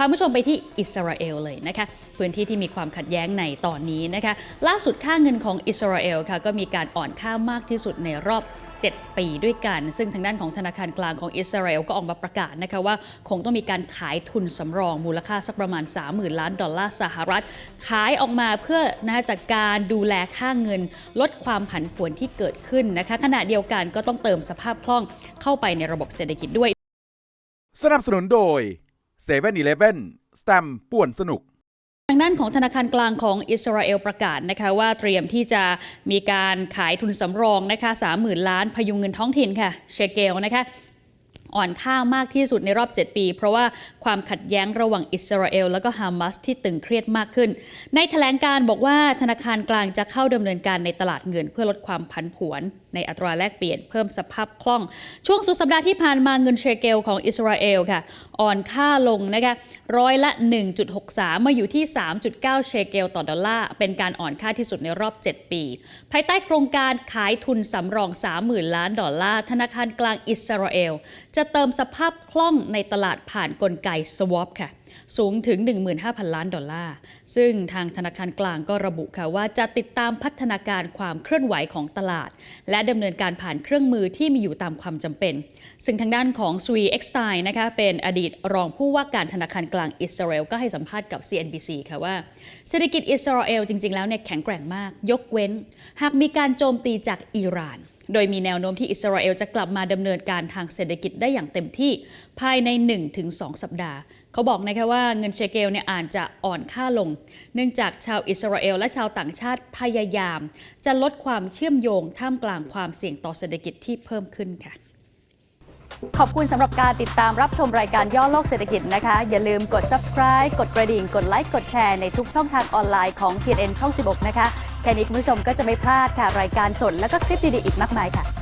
พาผู้ชมไปที่อิสราเอลเลยนะคะพื้นที่ที่มีความขัดแย้งในตอนนี้นะคะล่าสุดค่าเงินของอิสราเอลค่ะก็มีการอ่อนค่ามากที่สุดในรอบ7 ปีด้วยกัน ซึ่งทางด้านของธนาคารกลางของอิสราเอลก็ออกมาประกาศนะคะว่าคงต้องมีการขายทุนสำรองมูลค่าสักประมาณ 30,000 ล้านดอลลาร์สหรัฐ ขายออกมาเพื่อนะจากการดูแลค่าเงิน ลดความผันผวนที่เกิดขึ้นนะคะขณะเดียวกันก็ต้องเติมสภาพคล่องเข้าไปในระบบเศรษฐกิจด้วย สนับสนุนโดย 7 e เ e ่ e อสแตมป่วนสนุกทางด้านของธนาคารกลางของอิสราเอลประกาศนะคะว่าเตรียมที่จะมีการขายทุนสำรองนะคะ30,000 ล้านพยุงเงินท้องถิ่นค่ะเชเกลนะคะอ่อนค่ามากที่สุดในรอบ 7 ปี เพราะว่าความขัดแย้งระหว่างอิสราเอล แล้วก็ฮามาสที่ตึงเครียดมากขึ้น ในแถลงการบอกว่าธนาคารกลางจะเข้าดำเนินการในตลาดเงิน เพื่อลดความผันผวน ในอัตราแลกเปลี่ยนเพิ่มสภาพคล่อง ช่วงสุดสัปดาห์ที่ผ่านมาเงินเชเกลของอิสราเอลค่ะ อ่อนค่าลงนะคะร้อยละ 1.63 มาอยู่ที่ 3.9 เชเกลต่อดอลลาร์ เป็นการอ่อนค่าที่สุดในรอบ 7 ปี ภายใต้โครงการขายทุนสำรอง 30,000 ล้านดอลลาร์ ธนาคารกลางอิสราเอล จะเติมสภาพคล่องในตลาดผ่านกลไก swap ค่ะ สูงถึง 15,000 ล้านดอลลาร์ ซึ่งทางธนาคารกลางก็ระบุค่ะว่าจะติดตามพัฒนาการความเคลื่อนไหวของตลาด และดำเนินการผ่านเครื่องมือที่มีอยู่ตามความจำเป็น ซึ่งทางด้านของสวีเอ็กสไตน์นะคะเป็นอดีตรองผู้ว่าการธนาคารกลางอิสราเอลก็ให้สัมภาษณ์กับ CNBC ค่ะว่าเศรษฐกิจอิสราเอลจริงๆแล้วเนี่ยแข็งแกร่งมาก ยกเว้น หากมีการโจมตีจากอิหร่าน โดยมีแนวโน้มที่อิสราเอลจะกลับมาดำเนินการทางเศรษฐกิจได้อย่างเต็มที่ภายใน 1-2 สัปดาห์ เขาบอกนะคะว่าเงินเชเกลเนี่ยอาจจะอ่อนค่าลง เนื่องจากชาวอิสราเอลและชาวต่างชาติพยายาม จะลดความเชื่อมโยงท่ามกลางความเสี่ยงต่อเศรษฐกิจที่เพิ่มขึ้นค่ะขอบคุณสำหรับการติดตามรับชมรายการย่อโลกเศรษฐกิจนะคะ อย่าลืมกด subscribe กดกระดิ่ง กดไลค์ กดแชร์ในทุกช่องทางออนไลน์ของ TNN ช่อง 16 นะคะ นี้คุณผู้ชมก็จะไม่พลาดค่ะรายการสดและก็คลิปดีๆอีกมากมายค่ะ